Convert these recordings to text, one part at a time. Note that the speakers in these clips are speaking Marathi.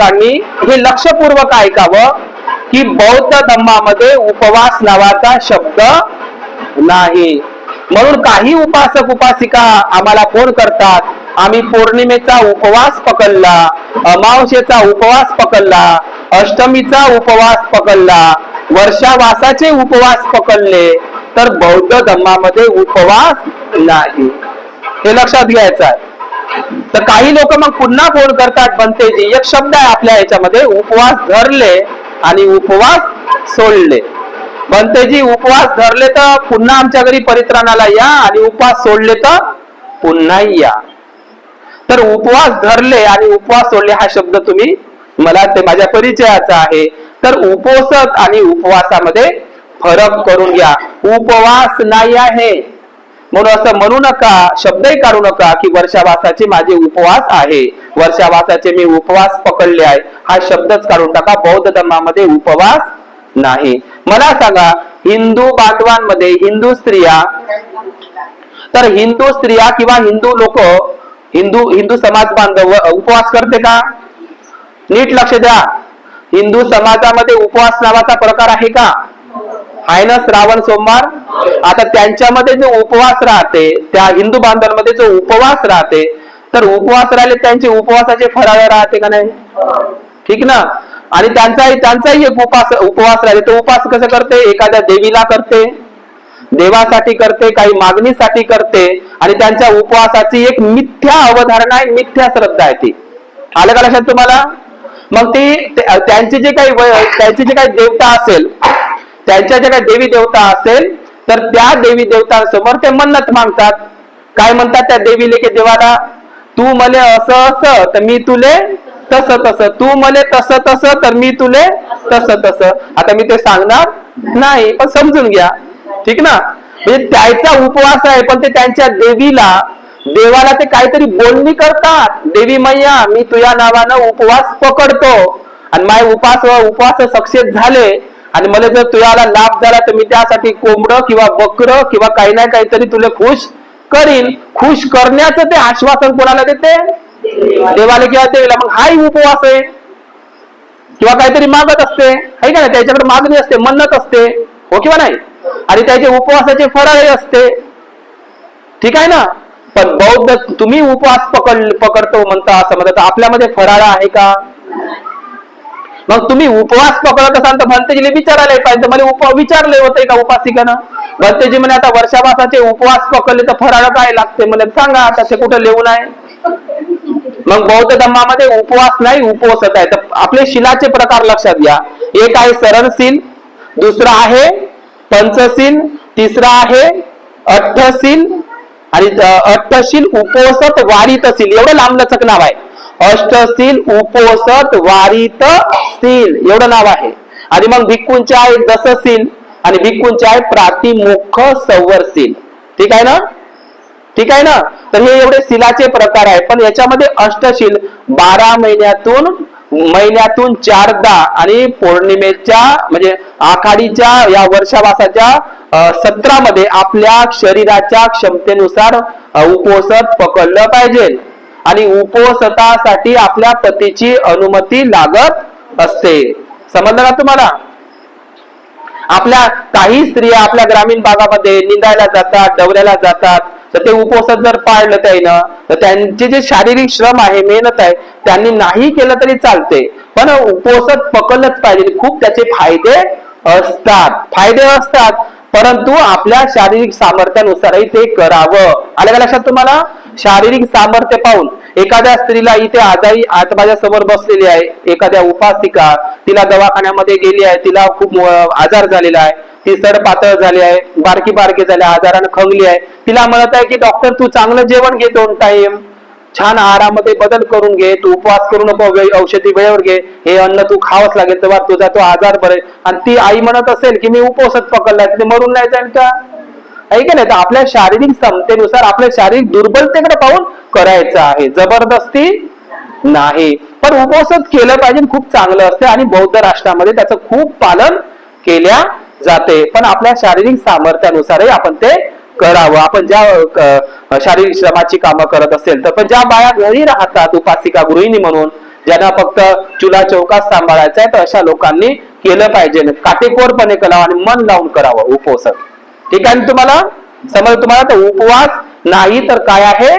भाविकांनी हे लक्षपूर्वक ऐकावं की बौद्ध धम्मामध्ये उपवास नावाचा शब्द नाही. म्हणून काही उपासक उपासिका आम्हाला फोन करतात आम्ही पौर्णिमेचा उपवास पकडला अमावस्येचा उपवास पकडला अष्टमीचा उपवास पकडला वर्षावासाचे उपवास पकडले तर बौद्ध धम्मामध्ये उपवास नाही. हे लक्षात घ्यायचं आहे. तर काही लोक मग पुन्हा फोन करतात बनतेजी. एक शब्द आहे आपल्या याच्यामध्ये उपवास धरले आणि उपवास सोडले. बनतेजी उपवास धरले तर पुन्हा आमच्या घरी परित्राणाला या आणि उपवास सोडले तर पुन्हा या. तर उपवास धरले आणि उपवास सोडले हा शब्द तुम्ही मला ते माझ्या परिचयाचा आहे. तर उपोषक आणि उपवासामध्ये फरक करून घ्या. उपवास नाही आहे. म्हणून असं म्हणू नका शब्दही काढू नका की वर्षावासाचे माझे उपवास आहे. वर्षावासाचे मी उपवास पकडले आहे. हा शब्दच काढून टाका. बौद्ध धर्मामध्ये उपवास नाही. मला सांगा हिंदू बांधवांमध्ये हिंदू स्त्रिया तर हिंदू स्त्रिया किंवा हिंदू लोक हिंदू हिंदू समाज बांधव उपवास करते का? नीट लक्ष द्या. हिंदू समाजामध्ये उपवास नावाचा प्रकार आहे का? आहे ना श्रावण सोमवार? आता त्यांच्यामध्ये जो उपवास राहते त्या हिंदू बांधवांमध्ये जो उपवास राहते तर उपवास राहिले त्यांचे उपवासाचे फराळ राहते का नाही? ठीक ना? आणि त्यांचाही त्यांचाही एक उपास उपवास राहिले. तो उपवास कसं करते? एखाद्या देवीला करते देवासाठी करते काही मागणीसाठी करते आणि त्यांच्या उपवासाची एक मिथ्या अवधारणा आहे मिथ्या श्रद्धा आहे ती. आलं का लक्षात तुम्हाला? मग ती त्यांची जे काही त्यांची जे काही देवता असेल त्यांच्या ज्या काही देवी देवता असेल तर त्या देवी देवतांसमोर ते मन्नत मागतात. काय म्हणतात त्या देवी लेखे देवाला? तू मले असं असं तर मी तुले तस तस. तू मले तस तस तर मी तुले तस तस. आता मी ते सांगणार नाही पण समजून घ्या. ठीक ना? म्हणजे त्याचा उपवास आहे पण ते त्यांच्या देवीला देवाला ते काहीतरी बोलणी करतात. देवी मैया मी तुझ्या नावानं उपवास पकडतो. आणि माय उपास उपवास सक्सेस झाले आणि मला जर तुझ्याला लाभ झाला तर मी त्यासाठी कोंबड किंवा बकर किंवा काही ना काहीतरी तुला खुश करीन. खुश करण्याचं ते आश्वासन कोणाला देते? देवाला किंवा देवीला. मग हाही उपवास आहे. किंवा काहीतरी मागत असते. आहे का नाही? त्याच्याकडे मागणी असते मन्नत असते. हो किंवा नाही? आणि त्याचे उपवासाचे फराळे असते. ठीक आहे ना? पण बौद्ध तुम्ही उपवास पकड पकडतो म्हणता असं म्हणतात. आपल्यामध्ये फराळा आहे का? मग तुम्ही उपवास पकडत असाल तर भंतेजीला विचारायला पाहिजे. मला उपवास विचारले होते का उपासिकानं. भंतेजी म्हणे आता वर्षावासाचे उपवास पकडले तर फराळ काय लागते? मला सांगा आता ते कुठं लिहून आहे? मग बौद्ध धम्मामध्ये उपवास नाही उपवसत आहे. तर आपले शिलाचे प्रकार लक्षात घ्या. एक आहे सरणशील दुसरा आहे पंचशील तिसरा आहे अठ्ठशील आणि अठ्ठशील उपवसत वारितशील एवढं लांब लचक नाव आहे. अष्टशील वारित शील. एवढं नाव आहे. आणि मग भिक्कूंचे आहे दसशील आणि भिक्कूंचे आहे प्रातिमुख संवरशील. ठीक आहे ना? ठीक आहे ना? तर हे एवढे शिलाचे प्रकार आहे पण याच्यामध्ये अष्टशील बारा महिन्यातून महिन्यातून चारदा आणि पौर्णिमेच्या म्हणजे आखाडीच्या या वर्षावासाच्या सत्रामध्ये आपल्या शरीराच्या क्षमतेनुसार उपोसत पकडलं पाहिजे. आणि उपवसतासाठी आपल्या पतीची अनुमती लागत असते. समजलं ना तुम्हाला? आपल्या काही स्त्रिया आपल्या ग्रामीण भागामध्ये निंदायला जातात डवऱ्याला जातात. तर ते उपवासात जर पाळलं त्यानं तर त्यांचे जे शारीरिक श्रम आहे मेहनत आहे त्यांनी नाही केलं तरी चालते. पण उपवासात पकडलंच पाहिजे. खूप त्याचे फायदे असतात. फायदे असतात. परंतु आपल्या शारीरिक सामर्थ्यानुसारही ते करावं. आलं का लक्षात तुम्हाला? शारीरिक सामर्थ्य पाहून एखाद्या स्त्रीला इथे आजारी आता माझ्यासमोर बसलेली आहे एखाद्या उपासिका तिला दवाखान्यामध्ये गेली आहे तिला खूप आजार झालेला आहे ती सड पातळ झाली आहे बारकी बारकी झाली आजारानं खंगली आहे. तिला म्हणत आहे की डॉक्टर तू चांगलं जेवण घे दोन टाइम छान आहारामध्ये बदल करून घे तू उपवास करू नको औषधी वेळेवर घे. हे अन्न तू खावंच लागेल तेव्हा तुझा तो आजार बरे. आणि ती आई म्हणत असेल की मी उपवासात पकडलाय. तर ते मरून नाही जाईल का? आहे नाही? तर आपल्या शारीरिक क्षमतेनुसार आपल्या शारीरिक दुर्बलतेकडे पाहून करायचं आहे. जबरदस्ती नाही. पण उपवासात केलं पाहिजे खूप चांगलं असते. आणि बौद्ध राष्ट्रामध्ये त्याचं खूप पालन केल्या जाते. पण आपल्या शारीरिक सामर्थ्यानुसारही आपण ते करावं. आपण ज्या शारीरिक श्रमाची कामं करत असेल तर पण ज्या बाया घरी राहतात उपासिका गृहिणी म्हणून ज्यांना फक्त चुला चौकात सांभाळायचा आहे तर अशा लोकांनी केलं पाहिजे. काटेकोरपणे करावं आणि मन लावून करावं उपोषण ठीक आहे तुम्हाला? समज तुम्हाला तर उपवास नाही तर काय आहे?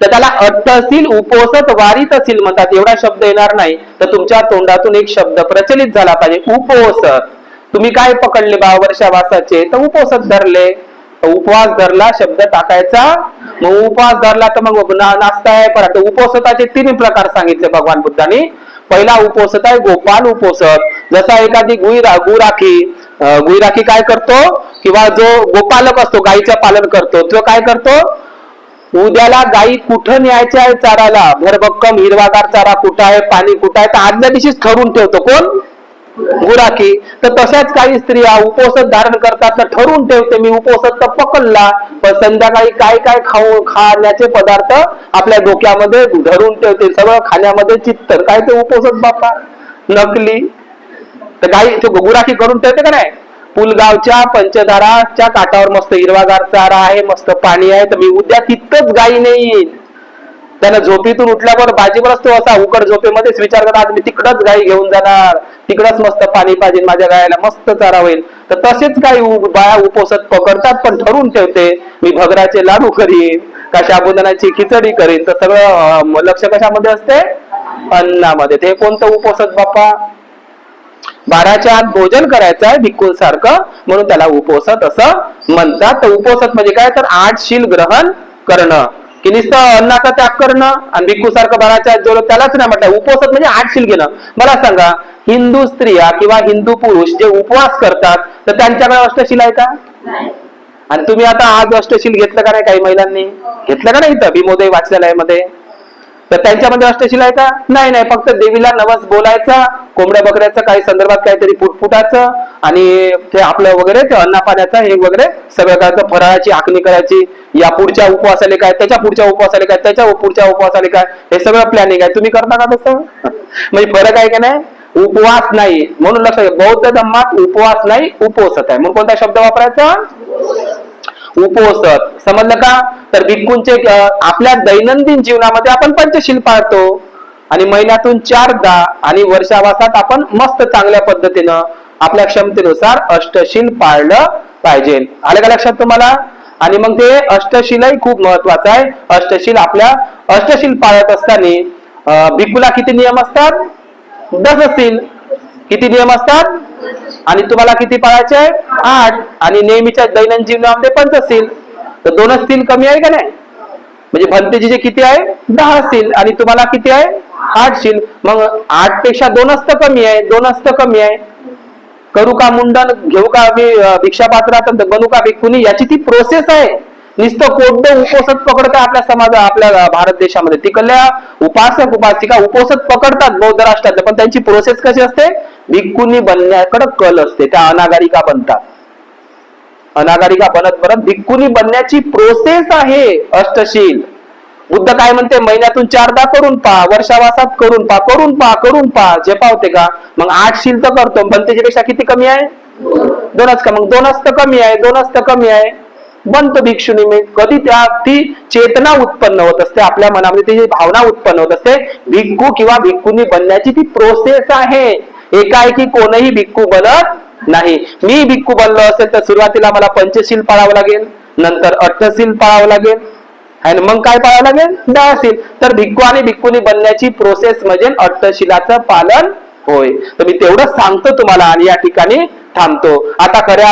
तर त्याला अट्टसील उपोसत वारीत असील म्हणतात. एवढा शब्द येणार नाही. तर तुमच्या तोंडातून एक शब्द प्रचलित झाला पाहिजे. उपोसत तुम्ही काय पकडले बा वर्षावासाचे तर उपोसत धरले. उपवास धरला शब्द टाकायचा. मग उपवास धरला तर मग नाश्ता आहे परत उपोसताचे तीन प्रकार सांगितले भगवान बुद्धांनी. पहिला उपोसत आहे गोपाल उपोसत जसा एखादी गुई गुराखी अं, गुईराखी काय करतो? किंवा जो गोपालक असतो गाईचं पालन करतो तो काय करतो? उद्याला गाई कुठं न्यायच्या आहे चाराला? भरभक्कम हिरवागार चारा कुठं आहे पाणी कुठं आहे? तर आदल्या दिवशीच ठरवून ठेवतो. कोण? गुराखी तर तशाच काही स्त्रिया उपोषण धारण करतात तर ठरवून ठेवते मी उपोषण तर पकडला. पण संध्याकाळी काय काय खाऊ खाण्याचे पदार्थ आपल्या डोक्यामध्ये धरून ठेवते. सगळं खाण्यामध्ये चित्तर काय ते उपोषण बाप्पा नकली. तर गाई गुराखी करून ठेवते का नाही? पुलगावच्या पंचधाराच्या काठावर मस्त हिरवागार चारा आहे मस्त पाणी आहे. तर मी उद्या तिथंच गाई नाही येईल त्यानं झोपेतून उठल्यावर बाजीवर असतो असा उकड झोपेमध्येच विचार करत आज मी तिकडच गाई घेऊन जाणार. तिकडच मस्त पाणी पाहिजे माझ्या गायला. मस्त चारा होईल. तर तसेच काही बाया उपोसत पकडतात पण ठरवून ठेवते मी भगराचे लाडू करीन का साबुदाण्याची खिचडी करीन. तर सगळं लक्ष कशामध्ये असते? अन्नामध्ये. ते कोणतं उपोसत बाप्पा? बाराच्या आत भोजन करायचं आहे भिक्खून सारखं म्हणून त्याला उपोसत असं म्हणतात. तर उपोसत म्हणजे काय? तर आठ शील ग्रहण करणं. की नुसतं अन्नाचा त्याग करणं आणि भिक्खू सारखं बाराच्या जेवढं त्यालाच नाही म्हटलं उपोसत म्हणजे आठ शील घेणं मला सांगा हिंदू स्त्रिया किंवा हिंदू पुरुष जे उपवास करतात तर त्यांच्याकडे अष्टशील आहे का? आणि तुम्ही आता आज अष्टशील घेतलं का नाही काही महिलांनी? घेतलं का नाही इथं? भीमोदय वाचनालयामध्ये? तर त्यांच्यामध्ये अष्टशील आहे का? नाही नाही. फक्त देवीला नवस बोलायचा कोंबड्या बकऱ्याचं काही संदर्भात काहीतरी फुटफुटाचं आणि ते आपलं वगैरे ते अन्नापाण्याचं हे वगैरे सगळं करायचं. फराळाची आखणी करायची. या पुढच्या उपवासाले काय? त्याच्या पुढच्या उपवासाले काय? त्याच्या पुढच्या उपवासाले काय? हे सगळं प्लॅनिंग आहे. तुम्ही करता का तसं? म्हणजे फरक आहे का नाही? उपवास नाही. म्हणून लक्षात बौद्ध धर्मात उपवास नाही उपोसत आहे. म्हणून कोणता शब्द वापरायचा? उपोसत समजलं का? तर भिक्खूंचे आपल्या दैनंदिन जीवनामध्ये आपण पंचशील पाळतो. आणि महिन्यातून चारदा आणि वर्षावासात आपण मस्त चांगल्या पद्धतीनं आपल्या क्षमतेनुसार अष्टशील पाळलं पाहिजे. आलं का लक्षात तुम्हाला? आणि मग ते अष्टशीलही खूप महत्वाचं आहे. अष्टशील आपल्या अष्टशील पाळत असताना भिक्खूला किती नियम असतात? दसशील. किती नियम असतात? आणि तुम्हाला किती पाळायचे आहे आठ. आणि नेहमीच्या दैनंदिन जीवनामध्ये असतील. तर दोनच सील कमी आहे का नाही? म्हणजे भंतेजीचे किती आहे? दहा असतील. आणि तुम्हाला किती आहे? आठ सील मग आठपेक्षा दोन तर कमी आहे. दोन तर कमी आहे. करू का मुंडन? घेऊ का भिक्षा पात्रात बनू का भिक्खुनी याची ती प्रोसेस आहे. नुसतं कोणतं उपोसत पकडता आपल्या समाज आपल्या भारत देशामध्ये. तिकडल्या उपासक उपासिका उपोसत पकडतात बौद्ध राष्ट्रातले. पण त्यांची प्रोसेस कशी असते? भिक्कुनी बनण्याकडे कल असते त्या अनागारिका बनतात. अनागारिका बनत बनत भिक्कुनी बनण्याची प्रोसेस आहे अष्टशील. बुद्ध काय म्हणते? महिन्यातून चारदा करून पहा वर्षावासात करून पहा करून पहा करून पहा जे पावते का? मग आठ शील तर करतो पण त्याच्यापेक्षा किती कमी आहे? दोनच का? मग दोनच तर कमी आहे दोनच तर कमी आहे. बनतो भिक्षुनी मी. कधी त्या ती चेतना उत्पन्न होत असते आपल्या मनामध्ये ती भावना उत्पन्न होत असते. भिक्खू किंवा भिक्खुनी बनण्याची ती प्रोसेस आहे. एकाएकी कोणही भिक्खू बनत नाही. मी भिक्खू बनलो असेल तर सुरुवातीला मला पंचशील पाळावं लागेल नंतर अट्टशील पाळावं लागेल आणि मग काय पाळावं लागेल? दहाशील. तर भिक्खू आणि भिक्खुनी बनण्याची प्रोसेस म्हणजे अष्टशिलाचं पालन होय. तर मी तेवढं सांगतो तुम्हाला आणि या ठिकाणी थांबतो. आता खऱ्या